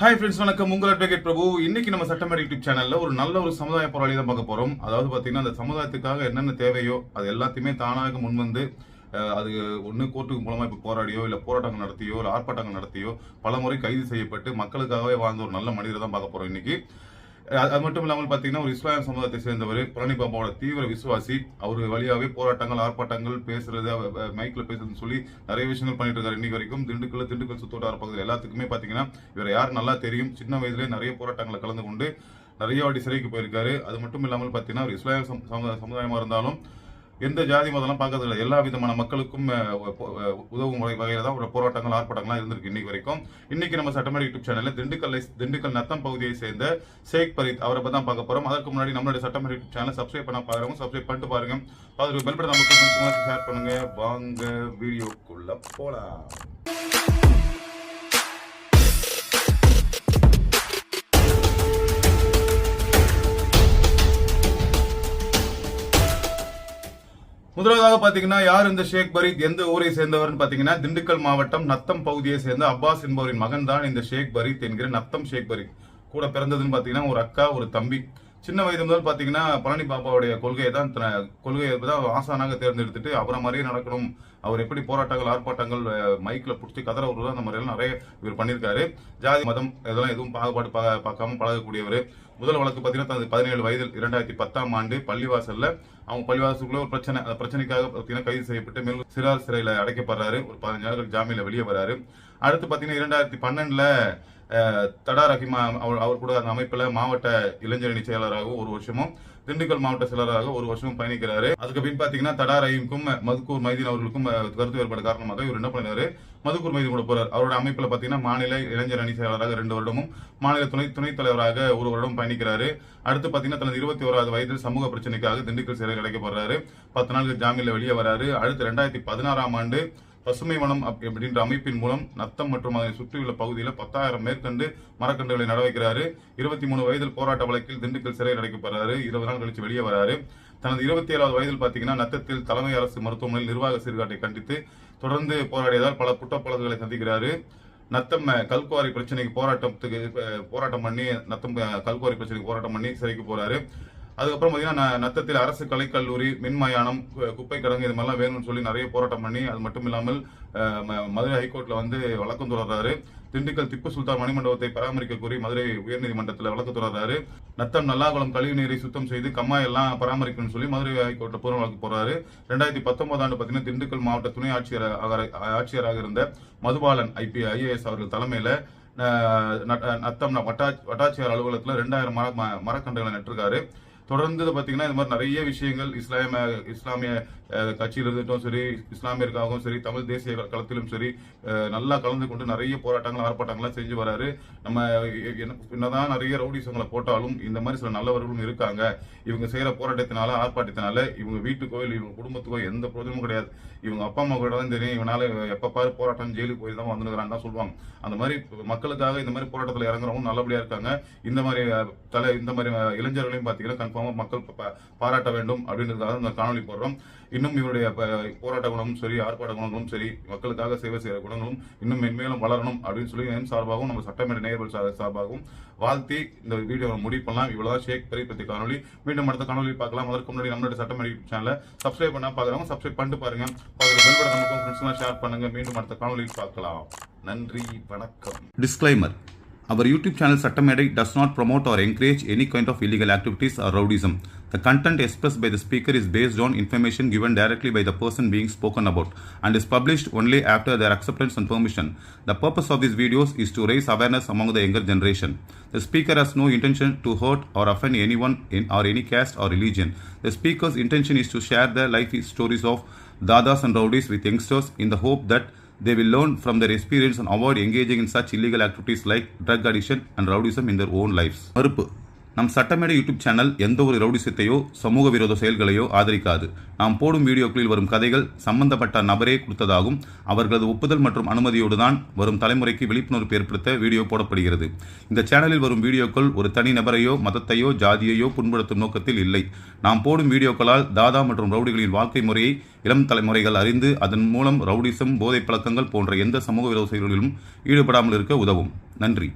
Hi friends வணக்கம். உங்கள் advocate பிரபு. இன்னைக்கு நம்ம சட்டமேடை யூடியூப் சேனல்ல ஒரு நல்ல ஒரு சமுதாய போராளி தான் பார்க்க போறோம். அதாவது பார்த்தீங்கன்னா அந்த சமுதாயத்துக்காக என்னென்ன தேவையோ அது எல்லாத்தையுமே தானாக முன்வந்து அது ஒன்று கோர்ட்டுக்கு மூலமா இப்போ போராடியோ இல்லை போராட்டங்கள் நடத்தியோ இல்லை ஆர்ப்பாட்டங்கள் நடத்தியோ பல முறை கைது செய்யப்பட்டு மக்களுக்காகவே வாழ்ந்த ஒரு நல்ல மனிதரை தான் பார்க்க போறோம் இன்னைக்கு. அது மட்டும் இல்லாமல் பார்த்தீங்கன்னா ஒரு இஸ்லாமிய சமுதாயத்தை சேர்ந்தவர் பழனி பாபாவோட தீவிர விசுவாசி அவர் வழியாகவே போராட்டங்கள் ஆர்ப்பாட்டங்கள் பேசுறது மைக்கில் பேசுறதுன்னு சொல்லி நிறைய விஷயங்கள் பண்ணிட்டு இருக்காரு இன்னைக்கு வரைக்கும் திண்டுக்கல் திண்டுக்கல் சுத்தோட்டார பகுதியில் எல்லாத்துக்குமே பார்த்தீங்கன்னா இவர் யார் நல்லா தெரியும் சின்ன வயதிலே நிறைய போராட்டங்களை கலந்து கொண்டு நிறைய வாட்டி சிறைக்கு போயிருக்காரு. அது மட்டும் இல்லாமல் பார்த்தீங்கன்னா ஒரு இஸ்லாமிய சமுதாயமாக இருந்தாலும் எந்த ஜாதி மதம்லாம் பார்க்கறது இல்லை எல்லா விதமான மக்களுக்கும் உதவும் வகையில் தான் ஒரு போராட்டங்கள் ஆர்ப்பாட்டங்கள்லாம் இருந்திருக்கு இன்னைக்கு வரைக்கும். இன்னைக்கு நம்ம சட்டமேடி யூடியூப் சேனலில் திண்டுக்கல்லை திண்டுக்கல் நத்தம் பகுதியை சேர்ந்த ஷேக் பரித் அவரை பற்றி தான் பார்க்க போகிறோம் அதற்கு முன்னாடி நம்மளுடைய சட்டமேடி யூடியூப் சேனலை சப்ஸ்கிரைப் பண்ண பாருங்க. சப்ஸ்கிரைப் பண்ணிட்டு பாருங்க. அதற்கு பெல் பட்டன் ஷேர் பண்ணுங்க. வாங்க வீடியோக்குள்ள போலாம். முதலாவதாக பாத்தீங்கன்னா யார் இந்த ஷேக் பரீத் எந்த ஊரை சேர்ந்தவர்னு பாத்தீங்கன்னா திண்டுக்கல் மாவட்டம் நத்தம் பகுதியை சேர்ந்த அப்பாஸ் என்பவரின் மகன் தான் இந்த ஷேக் பரீத் என்கிற நத்தம் ஷேக் பரீத். கூட பிறந்ததுன்னு பாத்தீங்கன்னா ஒரு அக்கா ஒரு தம்பி. சின்ன வயது முதல் பார்த்தீங்கன்னா பழனி பாபாவுடைய கொள்கையை தான் கொள்கையை தான் ஆசானாக தேர்ந்தெடுத்துட்டு அவரை மாதிரியே நடக்கணும். அவர் எப்படி போராட்டங்கள் ஆர்ப்பாட்டங்கள் மைக்கில் பிடிச்சி கதற விடுறது அந்த மாதிரியெல்லாம் நிறைய இவர் பண்ணியிருக்காரு. ஜாதி மதம் இதெல்லாம் எதுவும் பாகுபாடு பா- பார்க்காம பழகக்கூடியவர். முதல் வழக்கு பார்த்தீங்கன்னா தனது பதினேழு வயதில் இரண்டாயிரத்தி பத்தாம் ஆண்டு பள்ளிவாசலில் அவங்க பள்ளிவாசலுக்குள்ள ஒரு பிரச்சனை அந்த பிரச்சனைக்காக பார்த்தீங்கன்னா கைது செய்யப்பட்டு மேலும் சிறார் சிறையில் அடைக்கப்படுறாரு. ஒரு பதினஞ்சு நாட்கள் ஜாமீனில் வெளியே வராரு. அடுத்து பார்த்தீங்கன்னா இரண்டாயிரத்தி பன்னெண்டில் தடா ரஹிமா அவர் அவர் கூட அந்த அமைப்புல மாவட்ட இளைஞரணி செயலராகவும் ஒரு வருஷமும் திண்டுக்கல் மாவட்ட செயலராக ஒரு வருஷமும் பயணிக்கிறாரு. அதுக்கு பின் பாத்தீங்கன்னா தடா ரஹீமுக்கும் மதுக்கூர் மைதீன் அவர்களுக்கும் கருத்து வேறுபாடு காரணமாக இவர் என்ன பண்ணாரு மதுக்கூர் மைதீன் கூட போறார். அவரோட அமைப்புல பாத்தீங்கன்னா மாநில இளைஞர் அணி செயலராக ரெண்டு வருடமும் மாநில துணை துணைத் தலைவராக ஒரு வருடம் பயணிக்கிறாரு. அடுத்து பாத்தீங்கன்னா தனது இருபத்தி ஓராவது வயதில் சமூக பிரச்சனைக்காக திண்டுக்கல் சிறையில் போறாரு. பத்து நாளுக்கு ஜாமீன்ல வெளியே வராரு. அடுத்து ரெண்டாயிரத்தி பதினாறாம் ஆண்டு பசுமை வனம் அப்படின்ற அமைப்பின் மூலம் நத்தம் மற்றும் அதனை சுற்றியுள்ள பகுதியில் பத்தாயிரம் மேற்கண்டு மரக்கன்றுகளை நட வைக்கிறாரு இருபத்தி மூணு வயதில் போராட்ட வழக்கில் திண்டுக்கல் சிறையில் அடைக்கப்படுறாரு. இருபது நாள் கழிச்சு வெளியே வராரு. தனது இருபத்தி ஏழாவது வயதில் பாத்தீங்கன்னா நத்தத்தில் தலைமை அரசு மருத்துவமனையில் நிர்வாக சீர்காட்டை கண்டித்து தொடர்ந்து போராடியதால் பல குற்றப்பழக்குகளை சந்திக்கிறாரு. நத்தம் கல்குவாரி பிரச்சனைக்கு போராட்டத்துக்கு போராட்டம் பண்ணி நத்தம் கல்குவாரி பிரச்சனைக்கு போராட்டம் பண்ணி சிறைக்கு போறாரு. அதுக்கப்புறம் பார்த்தீங்கன்னா நத்தத்தில் அரசு கலைக்கல்லூரி மின்மயானம் கு- குப்பை கிடங்கு இது மாதிரிலாம் வேணும்னு சொல்லி நிறைய போராட்டம் பண்ணி அது மட்டும் இல்லாமல் மதுரை ஹைகோர்ட்ல வந்து வழக்கம் தொடர்றாரு. திண்டுக்கல் திப்பு சுல்தான் மணிமண்டபத்தை பராமரிக்க கோரி மதுரை உயர்நீதிமன்றத்தில் வழக்கு தொடர்றாரு. நத்தம் நல்லாகுளம் கழிவு நீரை சுத்தம் செய்து கம்மாய் எல்லாம் பராமரிக்கணும்னு சொல்லி மதுரை ஹைகோர்ட்டில் பூர்ண வழக்கு போறாரு ரெண்டாயிரத்தி பத்தொன்பது ஆண்டு பார்த்தீங்கன்னா திண்டுக்கல் மாவட்ட துணை ஆட்சியர் ஆட்சியராக இருந்த மதுபாலன் ஐபி ஐஏஎஸ் அவர்கள் தலைமையில் நத்தம் வட்டாட்சி வட்டாட்சியர் அலுவலகத்தில் ரெண்டாயிரம் மர ம- மரக்கன்றுகளை நட்டிருக்காரு. தொடர்ந்து இது இந்த மாதிரி நிறைய விஷயங்கள் இஸ்லாமிய இஸ்லாமிய கட்சியில் இருந்துட்டும் சரி இஸ்லாமியருக்காகவும் சரி தமிழ் தேசிய களத்திலும் சரி நல்லா கலந்து கொண்டு நிறைய போராட்டங்கள் ஆர்ப்பாட்டங்கள்லாம் செஞ்சு வராரு. நம்ம என்னதான் நிறைய ரவுடிசங்களை போட்டாலும் இந்த மாதிரி சில நல்லவர்களும் இருக்காங்க. இவங்க செய்கிற போராட்டத்தினால ஆர்ப்பாட்டத்தினால இவங்க வீட்டுக்கோ இல்லை இவங்க குடும்பத்துக்கோ எந்த பிரயோஜனமும் கிடையாது. இவங்க அப்பா அம்மா கூட தான் தெரியும் இவனால எப்ப பாரு போராட்டம் ஜெயிலுக்கு போய் தான் வந்துருக்கிறான்னு தான் சொல்லுவாங்க. அந்த மாதிரி மக்களுக்காக இந்த மாதிரி போராட்டத்தில் இறங்குறவங்க நல்லபடியாக இருக்காங்க. இந்த மாதிரி தலை இந்த மாதிரி இளைஞர்களையும் பார்த்தீங்கன்னா கன்ஃபார்ம் மக்கள் பாராட்ட வேண்டும் அப்படின்றதுக்காக இந்த காணொலி போடுறோம். இன்னும் இவருடைய போராட்ட குணமும் சரி ஆர்ப்பாட்ட குணங்களும் சரி மக்களுக்காக சேவை செய்கிற குணங்களும் இன்னும் மென்மேலும் வளரணும் அப்படின்னு சொல்லி என் சார்பாகவும் நம்ம சட்டமன்ற நேயர்கள் சார் சார்பாகவும் வாழ்த்தி இந்த வீடியோ முடிவு பண்ணலாம். இவ்வளவுதான். ஷேக் பரி பத்தி காணொலி மீண்டும் அடுத்த காணொலி பார்க்கலாம். அதற்கு முன்னாடி நம்மளுடைய சட்டமன்ற சேனலை சப்ஸ்கிரைப் பண்ணால் பார்க்குறவங்க சப்ஸ்கிரைப் பண்ணிட்டு பாருங்க. அதில் பெல் பட்டன் நமக்கும் ஃப்ரெண்ட்ஸ்லாம் ஷேர் பண்ணுங்க. மீண்டும் அடுத்த காணொலியில் பார்க்கலாம். நன்றி. வணக்கம். Disclaimer Our YouTube channel Sattamedai does not promote or encourage any kind of illegal activities or rowdyism. The content expressed by the speaker is based on information given directly by the person being spoken about and is published only after their acceptance and permission. The purpose of these videos is to raise awareness among the younger generation. The speaker has no intention to hurt or offend anyone in or any caste or religion. The speaker's intention is to share the life stories of dadas and rowdies with youngsters in the hope that they will learn from their experience and avoid engaging in such illegal activities like drug addiction and rowdyism in their own lives. மறுப்பு நம் சட்டமேடை YouTube channel எந்த ஒரு ரவுடிசத்தையோ சமூக விரோத செயல்களையோ ஆதரிக்காது. நாம் போடும் வீடியோக்களில் வரும் கதைகள் சம்பந்தப்பட்ட நபரே கொடுத்ததாகும். அவர்களது ஒப்புதல் மற்றும் அனுமதியோடு தான் வரும் தலைமுறைக்கு விழிப்புணர்வு ஏற்படுத்த வீடியோ போடப்படுகிறது. இந்த சேனலில் வரும் வீடியோக்கள் ஒரு தனி நபரையோ மதத்தையோ ஜாதியையோ புண்படுத்தும் நோக்கத்தில் இல்லை. நாம் போடும் வீடியோக்களால் தாதா மற்றும் ரவுடிகளின் வாழ்க்கை முறையை இளம் தலைமுறைகள் அறிந்து அதன் மூலம் ரவுடிசம் போதைப் பழக்கங்கள் போன்ற எந்த சமூக விரோத செயல்களிலும் ஈடுபடாமல் இருக்க உதவும். நன்றி.